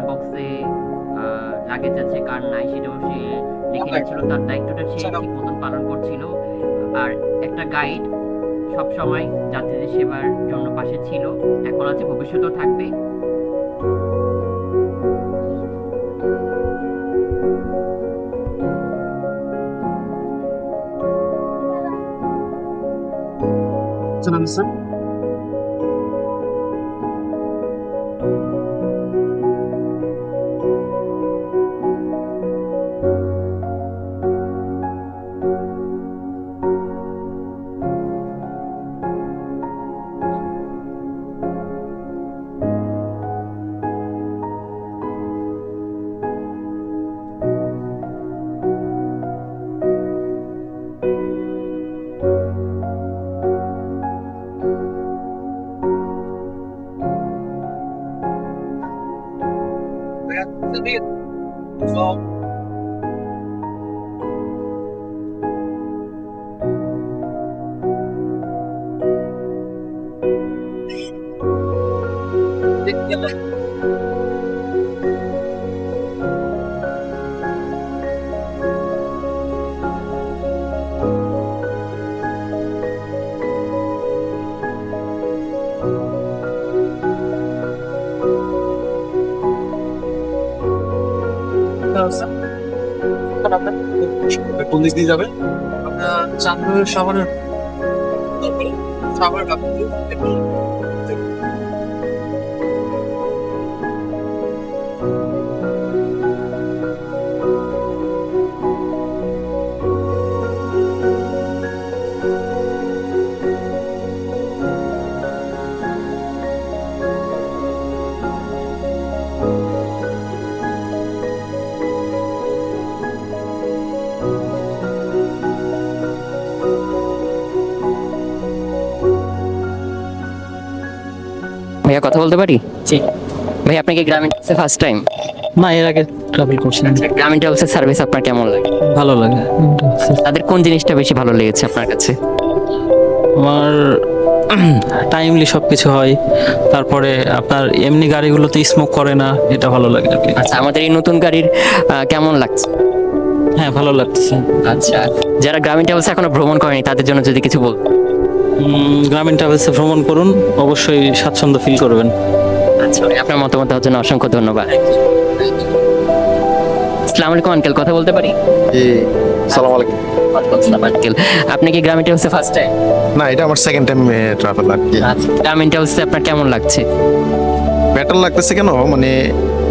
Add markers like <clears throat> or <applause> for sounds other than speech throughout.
কার বক্সে লাগেজ আছে কার নাই সেটাও সে লিখে নিচ্ছিল তার দায়িত্বটা সে ঠিক মতন পালন করছিল। আর একটা গাইড সব সময় যাত্রীদের সেবার জন্য পাশে ছিল। এখন আছে ভবিষ্যতেও থাকবে। all. কোন দিক দিয়ে যাবে চাঁদপুরের শহরের সাভার কথা বলতে পারি? ভাই আপনি কি গ্রামীণ ফার্স্ট টাইম না এর আগে ট্রাভেল করছি না গ্রামীণ ট্রাভেলসের সার্ভিস আপনার কেমন লাগে? ভালো লাগে। তাদের কোন জিনিসটা বেশি ভালো লেগেছে আপনার কাছে? আমার টাইমলি সব কিছু হয়। তারপরে আপনার এমনি গাড়িগুলোতে স্মোক করে না এটা ভালো লাগে আর কি। আচ্ছা আমাদের এই নতুন গাড়ির কেমন লাগছে? হ্যাঁ ভালো লাগছে। আচ্ছা যারা গ্রামীণ ট্রাভেলস এখনও ভ্রমণ করেনি তাদের জন্য যদি কিছু বল উম, গ্রামীণ ট্রাভেলসে ভ্রমণ করুন অবশ্যই স্বাচ্ছন্দ্য ফিল করবেন। আচ্ছা আপনার মতামত দেওয়ার জন্য অসংখ্য ধন্যবাদ। আসসালামু আলাইকুম আঙ্কেল কথা বলতে পারি? জি সালাম আলাইকুম। আঙ্কেল। আপনি কি গ্রামীণ ট্রাভেলসে ফার্স্ট টাইম না এটা আমার সেকেন্ড টাইম ট্রাভেল কি। আচ্ছা গ্রামীণ ট্রাভেলসে আপনার কেমন লাগছে? বেটার লাগতেছে কেন? মানে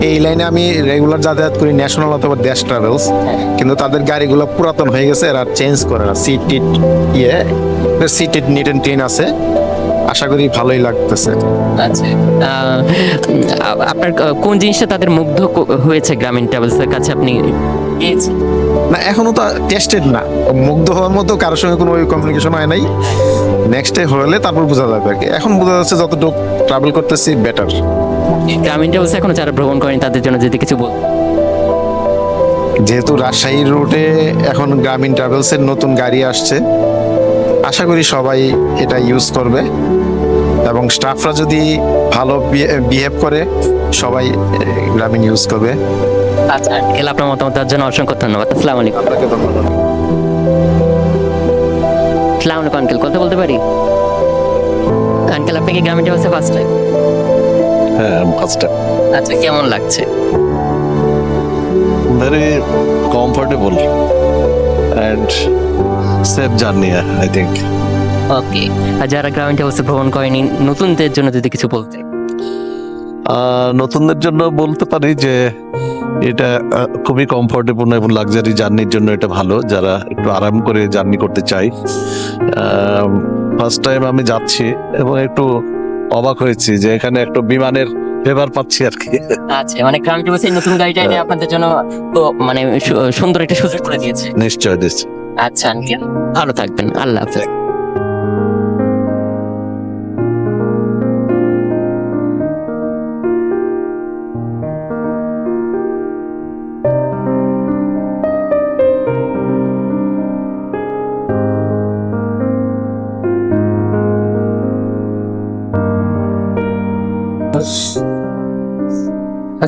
এই লাইনে আমি রেগুলার যাতায়াত করি ন্যাশনাল অথবা দেশ ট্রাভেলস কিন্তু তাদের গাড়িগুলো পুরাতন হয়ে গেছে আর চেঞ্জ করে না সিট টিট ইয়ে। সিট টিট নিট অ্যান্ড ক্লিন আছে। আশা করি ভালোই লাগতেছে। আচ্ছা আপনার কোন জিনিসটা তাদের মুগ্ধ হয়েছে গ্রামীণ ট্রাভেলসের কাছে আপনি? না এখনও তো টেস্টেড না। মুগ্ধ হওয়ার মতো কারোর সঙ্গে কোনো কমিউনিকেশন হয় নাই। নেক্সট ডে হলে তারপর বোঝা যাবে আর কি। এখন বোঝা যাচ্ছে যতটুকু ট্রাভেল করতেছি বেটার গ্রামীণ ট্রাভেলস এখনও যারা ভ্রমণ করেন তাদের জন্য যদি কিছু বল যেহেতু রাজশাহী রুটে এখন গ্রামীণ ট্রাভেলসের নতুন গাড়ি আসছে। আশা করি সবাই এটা ইউজ করবে। এবং স্টাফরা যদি ভালো বিহেভ করে সবাই গ্রামীণ ইউজ করবে। আচ্ছা আঙ্কেল আপনার মতামত দেওয়ার জন্য অসংখ্য ধন্যবাদ। আসসালামু আলাইকুম। আপনাকে ধন্যবাদ। আসসালামু আলাইকুম আঙ্কেল কথা বলতে পারি? আঙ্কেল আপনি কি গ্রামীণ ট্রাভেলসে ফার্স্ট টাইম হ্যাঁ ফার্স্ট আচ্ছা কেমন লাগছে? Very comfortable and safe journey i think. ওকে আর যারা গ্রামীণ ট্রাভেলসে ভ্রমণ করেনি নতুনদের জন্য যদি কিছু বলতে নতুনদের জন্য বলতে পারি যে এটা খুবই কমফোর্টেবল এবং লাক্সারি জার্নির জন্য এটা ভালো। যারা একটু আরাম করে জার্নি করতে চাই ফার্স্ট টাইম আমি যাচ্ছি এবং একটু অবাক হয়েছি যে এখানে একটু বিমানের ফেভার পাচ্ছি আর কি। আচ্ছা মানে গ্রামীণ ট্রাভেলসের নতুন গাড়িটা এনে আপনাদের জন্য তো মানে সুন্দর একটা সুযোগ করে দিয়েছে। নিশ্চয় নিশ্চয়। আচ্ছা আঙ্কেল ভালো থাকবেন। আল্লাহ হাফেজ।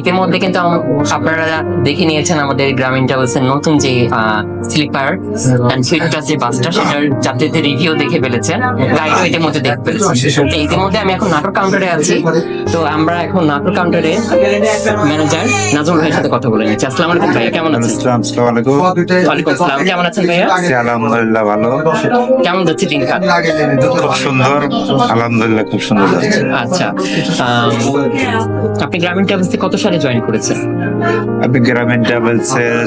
ইতিমধ্যে কিন্তু আপনারা দেখে নিয়েছেন আমাদের গ্রামীণ ট্রাভেলসের নতুন যে স্লিপার অ্যান্ড সুইট ক্লাস যে বাসটা সেটার যাত্রীদের রিভিউ দেখে ফেলেছেন গাইডও ইতিমধ্যে দেখে ফেলেছেন তো ইতিমধ্যে আমি এখন নাটক কাউন্টারে আছি। তো আমরা এখন নাটক কাউন্টারে ম্যানেজার নাজমুল ভাইয়ের সাথে কথা বলে নিচ্ছি। আসসালামু আলাইকুম ভাইয়া কেমন আছেন? আসসালাম আলাইকুম। ওয়ালাইকুম আসসালাম কেমন আছেন ভাইয়া? আলহামদুলিল্লাহ ভালো। কেমন যাচ্ছে দিনকাল? খুব সুন্দর আলহামদুলিল্লাহ খুব সুন্দর যাচ্ছে। আচ্ছা আপনি গ্রামীণ ট্রাভেলস কত সালে জয়েন করেছেন আমি গ্রামীণ এর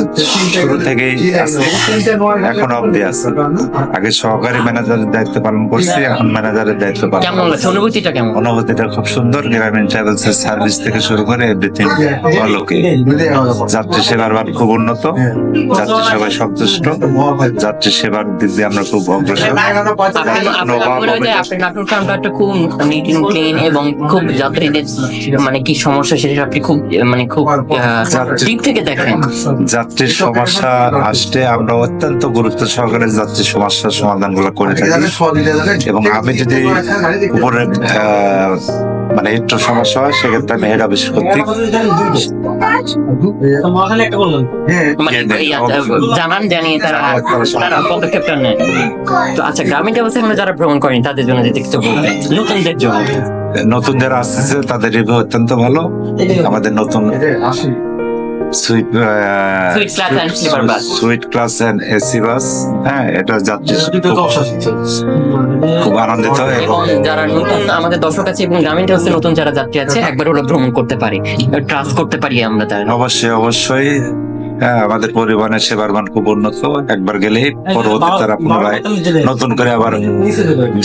শুরু থেকেই আছি। এখন অবধি আছে। আগে সহকারী ম্যানেজারের দায়িত্ব পালন করছি এখন ম্যানেজারের দায়িত্ব পালন কেমন লাগছে? অনুভূতিটা কেমন? অনুভূতিটা খুব সুন্দর। গ্রামীণ ট্রাভেলস এর সার্ভিস থেকে শুরু করে এভরিথিং অলোকে যাত্রী সেবার মান খুব উন্নত। যাত্রী সেবায় সন্তুষ্ট। যাত্রী সেবার দিক দিয়ে আমরা খুব অগ্রসর। খুব নিট ক্লিন এবং খুব যাত্রীদের মানে কি সমস্যা সেটা আপনি খুব মানে খুব দিক থেকে দেখেন। যাত্রীর সমস্যা আসলে আমরা অত্যন্ত গুরুত্ব সহকারে যাত্রীর সমস্যার সমাধানগুলো করে থাকি। এবং আমি যদি উপরে মানে একটু সমস্যা হয় সেক্ষেত্রে আমি হেড অফিস কর্তৃক জানান জানিয়ে তারা তারা পদক্ষেপটা নেয়। তো আচ্ছা গ্রামীণ ব্যবস্থা আমরা যারা ভ্রমণ করেন তাদের জন্য যদি কিছু বলতেন। নতুনদের জন্য। নতুন যারা আসতেছে তাদের রিভিউ অত্যন্ত ভালো। আমাদের নতুন suite class and AC bus হ্যাঁ এটা যাত্রী। খুব আনন্দিত এবং যারা নতুন আমাদের দর্শক আছে এবং গ্রামীণ নতুন যারা যাত্রী আছে একবার হলো ভ্রমণ করতে পারি। ট্রাস্ট করতে পারি আমরা তার অবশ্যই অবশ্যই। হ্যাঁ আমাদের পরিবহনের সেবার মান খুব উন্নত। একবার গেলে পরবর্তী তারা পুনরায় নতুন করে আবার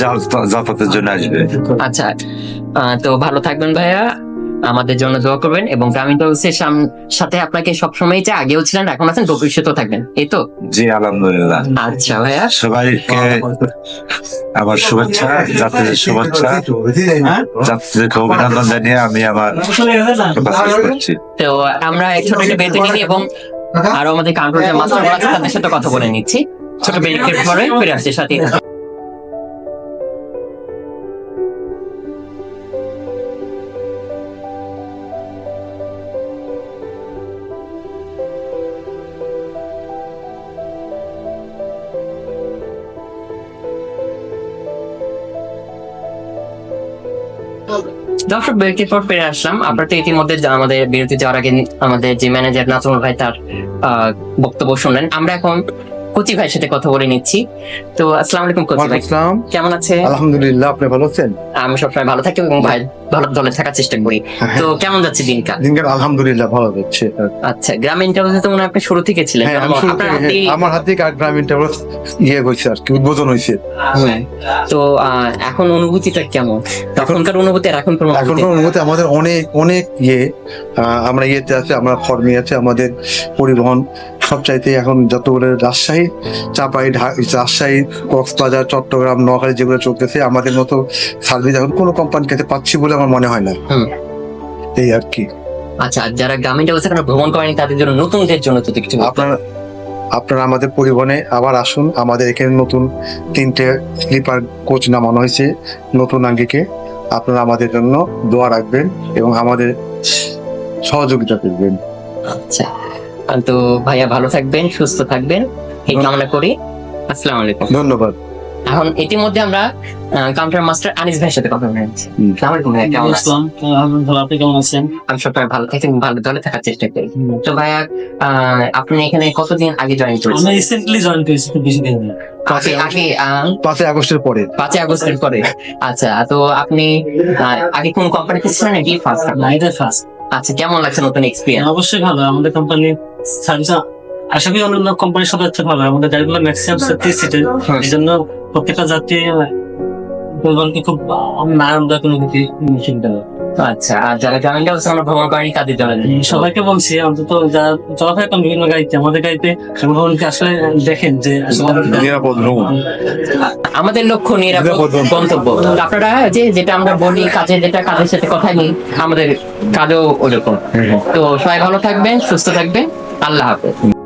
যাতায়াতের জন্য আসবে। আচ্ছা আহ, তো ভালো থাকবেন ভাইয়া। আমাদের জন্য দোয়া করবেন এবং গ্রামীণ ব্যবস্থার সাথে আপনাকে সবসময় যে আগেও ছিলেন এখন আছেন ভবিষ্যতেও থাকবেন। এই তো? জি আলহামদুলিল্লাহ। আচ্ছা ভাইয়া। সবাইকে আমার শুভেচ্ছা যাত্রীদের শুভেচ্ছা যাত্রীদেরকে অভিনন্দন জানিয়ে আমি আমার তো আমরা এক ছোট একটা বেতন এবং আরও আমাদের কাউন্টার যে মাস্টার আছে তাদের সাথে কথা বলে নিচ্ছি। ছোট ব্রেকের পরে ফিরে আসছি সাথে। দর্শক, বিরতির পর ফিরে আসলাম। আপনার তো ইতিমধ্যে আমাদের বিরতি যাওয়ার আগে আমাদের যে ম্যানেজার নাজমুল ভাই তার বক্তব্য শুনলেন। আমরা এখন কচি ভাইয়ের সাথে কথা বলে নিচ্ছি। তো আসসালামু আলাইকুম কচি ভাই। আসসালাম। কেমন আছে? আলহামদুলিল্লাহ আপনি ভালো আছেন? আমি সবসময় ভালো থাকি এবং ভাই ভালো দলে থাকার চেষ্টা করি। তো কেমন যাচ্ছে দিনকাল? দিনকাল আলহামদুলিল্লাহ ভালো যাচ্ছে। আচ্ছা গ্রামীণ ট্রাভেলসে তো মনে আপনি শুরু থেকে ছিলেন। হ্যাঁ হ্যাঁ, আমার হাতে কার গ্রামীণ ট্রাভেলস ইয়ে হয়েছে আর কি উদ্বোধন হয়েছে। হ্যাঁ। তো এখন অনুভূতিটা কেমন? তখনকার অনুভূতি আর এখন এখনকার অনুভূতি আমাদের অনেক অনেক ইয়ে আমরা ইয়েতে আছে আমরা ফর্মে আছে আমাদের পরিবহন সবচাইতে এখন যতগুলো রাজশাহী চাপাই রাজশাহী কক্সবাজার চট্টগ্রাম নোয়াখালী যেগুলো চলতেছে আমাদের মতো সার্ভিস এখন কোনো কোম্পানির কাছে পাচ্ছি বলে আমার মনে হয় না। এই আর কি। আচ্ছা যারা গ্রামীণ এখনও ভ্রমণ করেনি তাদের জন্য নতুনদের জন্য যদি কিছু। আপনারা আপনারা আমাদের পরিবহনে আবার আসুন। আমাদের এখানে নতুন তিনটে স্লিপার কোচ নামানো হয়েছে নতুন আঙ্গিকে। আপনারা আমাদের জন্য দোয়া রাখবেন এবং আমাদের সহযোগিতা করবেন। আচ্ছা তো ভাইয়া ভালো থাকবেন সুস্থ থাকবেন। এই কামনা করি। আসসালামু আলাইকুম। ধন্যবাদ। এখন ইতিমধ্যে আমরা কাউন্টার মাস্টার আনিস ভাইয়ের সাথে কথা বলে নিচ্ছি হুম। আসসালামু আলাইকুম ভাইয়া কেমন আছেন? আপনি কেমন আছেন? আমি সবসময় ভালো থাকি ভালো দলে থাকার চেষ্টা করি। তো ভাইয়া আহ, আপনি এখানে কতদিন আগে জয়েন আমি রিসেন্টলি জয়েন করেছি বেশি দিন না। আগে পাঁচই আগস্টের পরে। পাঁচই আগস্টের পরে। আচ্ছা তো আপনি আহ, আগে কোন কোম্পানিতে ছিলেন নাকি ফার্স্ট না এটা ফার্স্ট আচ্ছা কেমন লাগছে নতুন এক্সপিরিয়েন্স অবশ্যই ভালো। আমাদের কোম্পানির সার্ভিস আশা করি অন্যান্য কোম্পানির সাথে হচ্ছে ভালো আমাদের গাড়িগুলো ম্যাক্সিমাম সেফটি সিটের এই জন্য প্রত্যেকটা যাত্রী পরিবহনকে খুব আরামদায়ক অনুভূতি দেয়। আচ্ছা আর যারা গ্রামীণ ব্যবস্থা আমরা ভ্রমণ করেনি তাদের সবাইকে বলছি অন্তত যারা চলাফেরা করেন বিভিন্ন গাড়িতে আমাদের গাড়িতে ভ্রমণকে আসলে দেখেন যে নিরাপদ ভ্রমণ। আমাদের লক্ষ্য নিরাপদ নিরাপদ গন্তব্য। আপনারা যে যেটা আমরা বলি কাজে যেটা কাজের সাথে কথা নেই আমাদের কাজও ওরকম তো সবাই ভালো থাকবেন সুস্থ থাকবেন। আল্লাহ হাফেজ।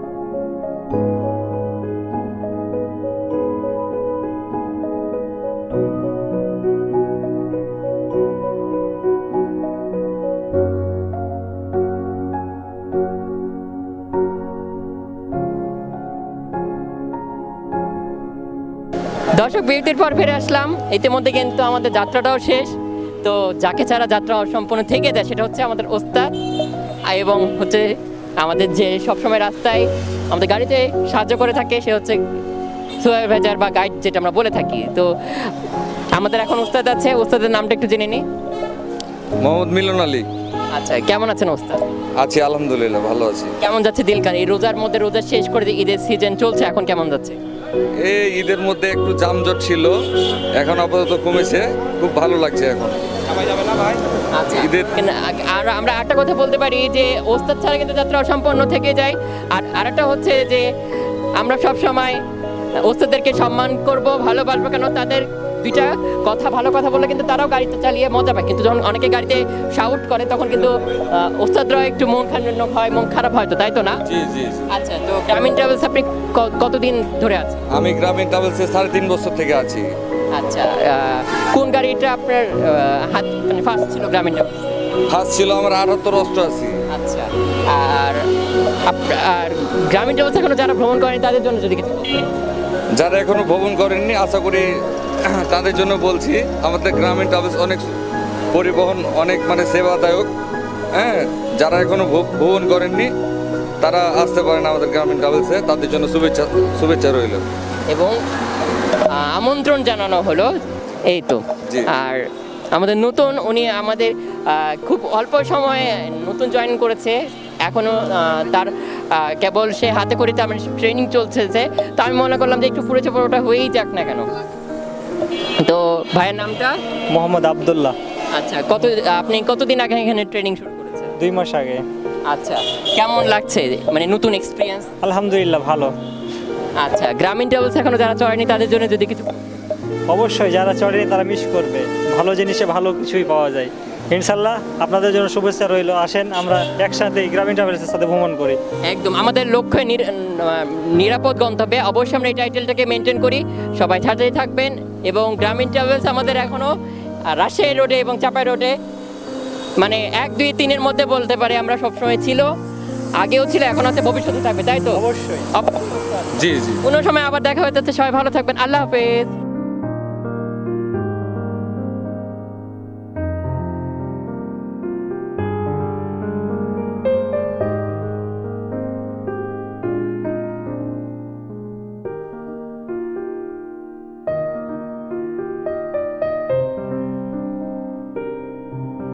দর্শক বিরতির পর ফিরে আসলাম। ইতিমধ্যে কিন্তু আমাদের যাত্রাটাও শেষ। তো যাকে ছাড়া যাত্রা সম্পূর্ণ থেকে যায় সেটা হচ্ছে আমাদের ওস্তাদ এবং হচ্ছে আমাদের যে সবসময় রাস্তায় আমাদের গাড়িতে সাহায্য করে থাকে সে হচ্ছে সুপারভাইজার বা গাইড যেটা আমরা বলে থাকি। তো আমাদের এখন ওস্তাদ আছে। ওস্তাদের নামটা একটু জেনে নিই। মোহাম্মদ মিলন আলী। আচ্ছা কেমন আছেন ওস্তাদ? আছি আলহামদুলিল্লাহ ভালো আছি। কেমন যাচ্ছে দিলকার এই রোজার মধ্যে রোজা শেষ করে দিয়ে ঈদের সিজন চলছে এখন কেমন যাচ্ছে? এই ঈদের মধ্যে একটু যানজট ছিল এখন আপাতত কমেছে খুব ভালো লাগছে এখন। আচ্ছা আর আমরা একটা কথা বলতে পারি যে ওস্তাদ ছাড়া কিন্তু যাত্রা অসম্পন্ন থেকে যায়। আর আরেকটা হচ্ছে যে আমরা সব সময় ওস্তাদদেরকে সম্মান করব ভালোবাসবো কেন তাদের দুইটা কথা ভালো কথা বললে কিন্তু তারাও গাড়িতে চালিয়ে মজা পায়। কিন্তু যখন অনেকে গাড়িতে শাউট করে তখন কিন্তু আহ, ওস্তাদরাও একটু মন খারাপ হয় মন খারাপ হয় তো তাই তো না? জি জি জি। আচ্ছা তো গ্রামীণ ট্রাভেলস আপনি কতদিন ধরে আছেন? আমি গ্রামীণ ট্রাভেলসে সাড়ে তিন বছর থেকে আছি। আচ্ছা কোন গাড়িটা আপনার হাত মানে ফার্স্ট ছিল গ্রামীণ ট্রাভেলস ফার্স্ট ছিল আমার আটাত্তর অষ্টআশি আচ্ছা আর আর গ্রামীণ ট্রাভেলস এখনও যারা ভ্রমণ করেনি তাদের জন্য যদি কিছু যারা এখনও ভ্রমণ করেননি আশা করি <clears throat> তাদের জন্য বলছি আমাদের গ্রামীণ ট্রাভেলস অনেক পরিবহন অনেক মানে সেবাদায়ক। হ্যাঁ যারা এখনও ভ্র- ভ্রমণ করেননি তারা আসতে পারেন আমাদের গ্রামীণ ট্রাভেলসে তাদের জন্য শুভেচ্ছা শুভেচ্ছা রইল। এবং আমন্ত্রণ জানানো হলো এই তো। আর আমাদের নতুন উনি আমাদের খুব অল্প সময়ে নতুন জয়েন করেছে। এখনও তার কেবল সে হাতে করিতে আমার ট্রেনিং চলছে যে তো আমি মনে করলাম যে একটু পুরোটা পুরোটা হয়েই যাক না কেন। তো ভাইয়ের নামটা? মোহাম্মদ আবদুল্লাহ। আচ্ছা কত আপনি কতদিন আগে এখানে ট্রেনিং শুরু করেছেন? দুই মাস আগে। আচ্ছা কেমন লাগছে? মানে নতুন এক্সপিরিয়েন্স আলহামদুলিল্লাহ ভালো। আচ্ছা গ্রামীণ ট্রাভেলস এখনও যারা চড়েনি তাদের জন্য যদি কিছু অবশ্যই যারা চড়েনি তারা মিস করবে। ভালো জিনিসে ভালো কিছুই পাওয়া যায়। ইনশাল্লাহ আপনাদের জন্য শুভেচ্ছা রইল। আসেন আমরা একসাথে গ্রামীণ ট্রাভেলসের সাথে ভ্রমণ করি। একদম আমাদের লক্ষ্য নিরাপদ গন্তব্যে। অবশ্যই আমরা এই টাইটেলটাকে মেনটেন করি। সবাই সাথেই থাকবেন এবং গ্রামীণ ট্রাভেলস আমাদের এখনও রাজশাহী রোডে এবং চাপাই রোডে মানে এক দুই তিনের মধ্যে বলতে পারি আমরা সবসময় ছিল। আগেও ছিল এখন আছে ভবিষ্যতে থাকবে তাই তো? অবশ্যই। জি জি। কোনো সময় আবার দেখা হয়ে যাচ্ছে সবাই ভালো থাকবেন। আল্লাহ হাফেজ।